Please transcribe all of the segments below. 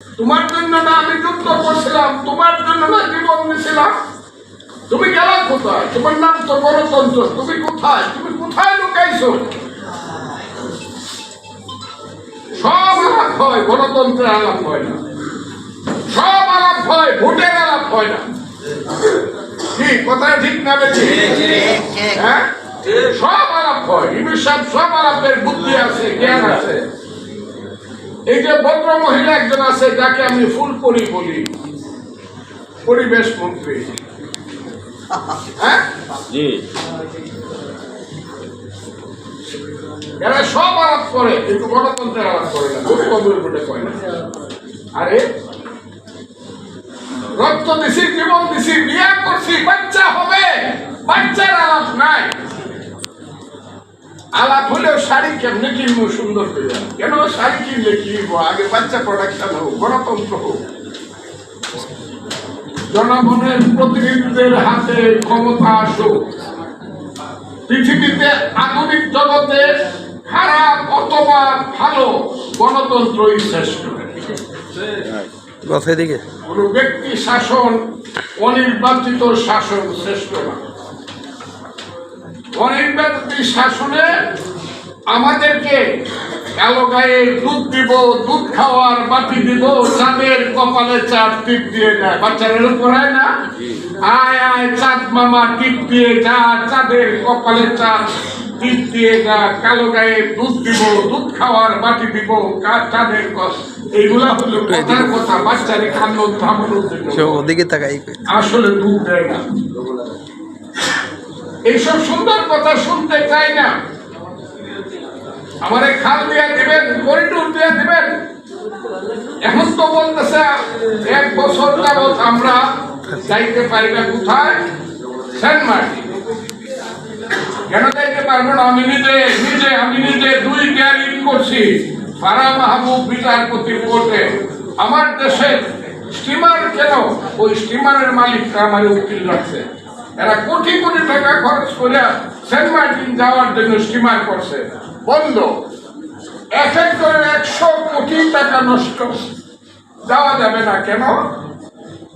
তোমার জন্য না আমি যুদ্ধ করছিলাম তোমার জন্য না জীবন দিয়েছিলাম তুমি গেলা কোথায়? তোমার নাম তো গণতন্ত্র তুমি কোথায়? তুমি কোথায় লুকাইছো? সব আলাপ হয় গণতন্ত্রের আলাপ হয় না। সব আলাপ হয় ভোটের আলাপ হয় না। কি কথা ঠিক না বেশি হ্যাঁ? সব আলাপ হয় সাহেব সব আলাপের বুদ্ধি আছে জ্ঞান আছে। এই যে ভদ্র মহিলা একজন আছে যাকে আমি ফুলপরি বলি। পরিবেশ মন্ত্রী। হ্যাঁ? এরা সব আলাপ করে কিন্তু গণতন্ত্রের আলাপ করে না খুব বলে কয় না। আরে রক্ত দিছি জীবন দিছি বিয়া করছি বাচ্চা হবে বাচ্চার আলাপ নাই আলাপ হলেও শাড়ি কেমনে কিনবো? সুন্দর করে। কেন শাড়ি কিনলে কিনবো আগে বাচ্চা প্রোডাকশন হোক গণতন্ত্র হোক। জনগণের প্রতিনিধিদের হাতে ক্ষমতা আসুক। পৃথিবীতে আধুনিক জগতে খারাপ অথবা ভালো গণতন্ত্রই শ্রেষ্ঠ। কোন ব্যক্তি শাসন অনির্বাচিত শাসন শ্রেষ্ঠ না। অনির্বাচিত শাসনে আমাদেরকে কালো গায়ে দুধ দিব দুধ খাওয়ার বাটি দিব চাঁদের কপালে চাঁদ টিপ দিয়ে দেয়। বাচ্চারা এরকম করায় না? আয় আয় চাঁদ মামা টিপ দিয়ে যা চাঁদের কপালে চাঁদ টিপ দিয়ে যা কালো গায়ে দুধ দিব দুধ খাওয়ার বাটি দিব কা- চাঁদের এইগুলা হলো কথার কথা। বাচ্চারে ওদিকে তাকাই। আসলে দুধ দেয় না। এইসব সুন্দর কথা শুনতে চাই না। আমারে খাল দিয়া দিবেন, করিডোর দিয়া দিবেন। এখন তো বলতেছে, এক বছর যাবৎ আমরা যাইতে পারি না কোথায়? কেন যাইতে পারব না? আমি নিজে নিজে, আমি নিজে দুই গ্যারিং করছি, ফারা মাহবুব বিচারপতি কোর্টে। আমার দেশের স্টিমার কেন? ওই স্টিমারের মালিকরা আমার উকিল রাখছে। এরা কোটি কোটি টাকা খরচ করে সেন্ট মার্টিন যাওয়ার জন্য স্টিমার করছে। বন্ধ। এক এক করে একশো কোটি টাকা নষ্ট। যাওয়া যাবে না কেন?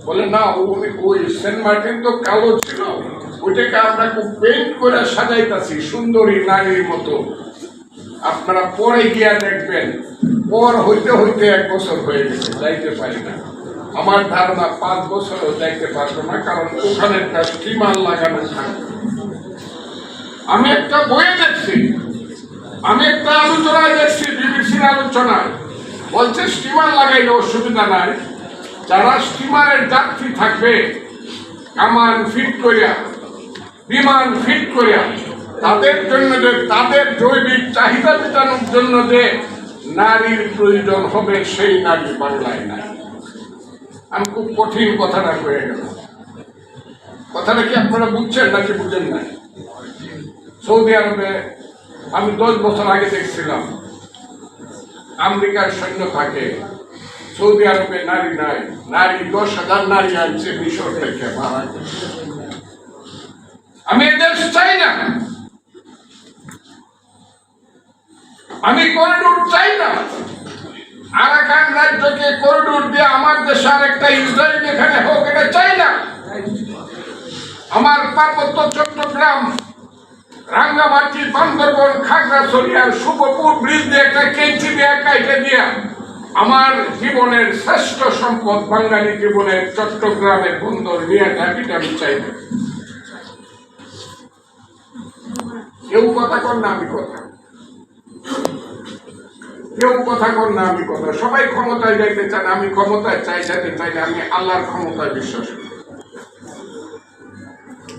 বলে, না ওই ওই সেন্ট মার্টিন তো কালো ছিল। ওইটাকে আমরা খুব পেন্ট করে সাজাইতাছি, সুন্দরী নারীর মতো। আপনারা পরে গিয়া দেখবেন। পর হইতে হইতে এক বছর হয়ে গেছে, যাইতে পারি না। আমার ধারণা পাঁচ বছরও যাইতে পারব না, কারণ ওখানে একটা স্টিমার লাগানো থাকবে আমি একটা বইয়ে দেখছি, আমি একটা আলোচনায় দেখছি, বিবিসির আলোচনায়। বলছে স্টিমার লাগাইলে অসুবিধা নাই, যারা স্টিমারের যাত্রী থাকবে, কামান ফিট করিয়া, বিমান ফিট করিয়া, তাদের জন্য যে, তাদের জৈবিক চাহিদা মেটানোর জন্য যে নারীর প্রয়োজন হবে, সেই নারী বাংলায় নাই। আমি খুব কঠিন কথাটা হয়ে গেল কথাটা কি আপনারা বুঝছেন নাকি বুঝেন না সৌদি আরবে আমি দশ বছর আগে দেখছিলাম, আমেরিকার সৈন্য থাকে, সৌদি আরবে নারী নাই, নারী দশ হাজার নারী আনছে মিশর থেকে। আমি এ দেশ চাই না। আমি করিডোর চাই না। আরাকান রাজ্যকে করিডোর দিয়ে আমার দেশে আরেকটা ইসরায়েল এখানে হোক, এটা চাই না আমার পার্বত্য চট্টগ্রাম, রাঙ্গামাটি, বান্দরবন খাগড়াছড়ি আর শুভপুর ব্রিজ দিয়ে একটা দিয়ে কাইটে দিয়া আমার জীবনের শ্রেষ্ঠ সম্পদ বাঙালি জীবনের চট্টগ্রামের বন্দর নিয়ে ঢাকিটা আমি চাই না। কেউ কথা কর না, আমি কথা। কেউ কথা কর না, আমি কথা সবাই ক্ষমতায় যাইতে চান, আমি ক্ষমতায় চাই, যাইতে চাই না আমি আল্লাহর ক্ষমতায় বিশ্বাস করি।